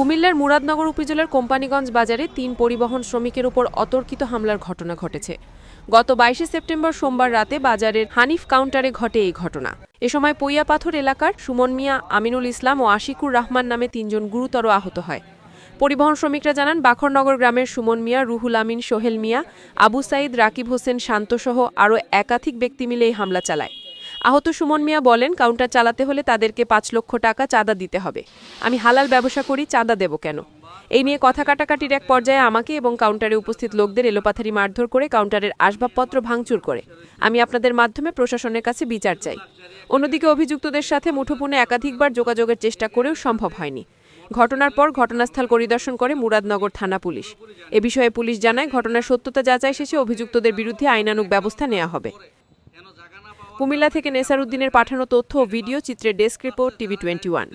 কুমিল্লার মুরাদনগর উপজেলার কোম্পানিগঞ্জ বাজারে তিন পরিবহন শ্রমিকের উপর অতর্কিত হামলার ঘটনা ঘটেছে। গত বাইশে সেপ্টেম্বর সোমবার রাতে বাজারের হানিফ কাউন্টারে ঘটে এই ঘটনা। এ সময় পৈয়াপাথর এলাকার সুমন মিয়া, আমিনুল ইসলাম ও আশিকুর রহমান নামে তিনজন গুরুতর আহত হয়। পরিবহন শ্রমিকরা জানান, বাখরনগর গ্রামের সুমন মিয়া, রুহুল আমিন, সোহেল মিয়া, আবু সাইদ, রাকিব হোসেন শান্তসহ আরও একাধিক ব্যক্তি মিলে এই হামলা চালায়। আহত সুমন মিয়া বলেন, কাউন্টার চালাতে হলে তাদেরকে পাঁচ লক্ষ টাকা চাঁদা দিতে হবে। আমি হালাল ব্যবসা করি, চাঁদা দেব কেন? এই নিয়ে কথা কাটাকাটির এক পর্যায়ে আমাকে এবং কাউন্টারে উপস্থিত লোকদের এলোপাথারি মারধর করে কাউন্টারের আসবাবপত্র ভাঙচুর করে। আমি আপনাদের মাধ্যমে প্রশাসনের কাছে বিচার চাই। অন্যদিকে অভিযুক্তদের সাথে মুঠোফোনে একাধিকবার যোগাযোগের চেষ্টা করেও সম্ভব হয়নি। ঘটনার পর ঘটনাস্থল পরিদর্শন করে মুরাদনগর থানা পুলিশ। এ বিষয়ে পুলিশ জানায়, ঘটনার সত্যতা যাচাই শেষে অভিযুক্তদের বিরুদ্ধে আইনানুগ ব্যবস্থা নেওয়া হবে। কুমিল্লা থেকে নেসার উদ্দিনের পাঠানো তথ্য ও ভিডিও চিত্রে desk report TV twenty one.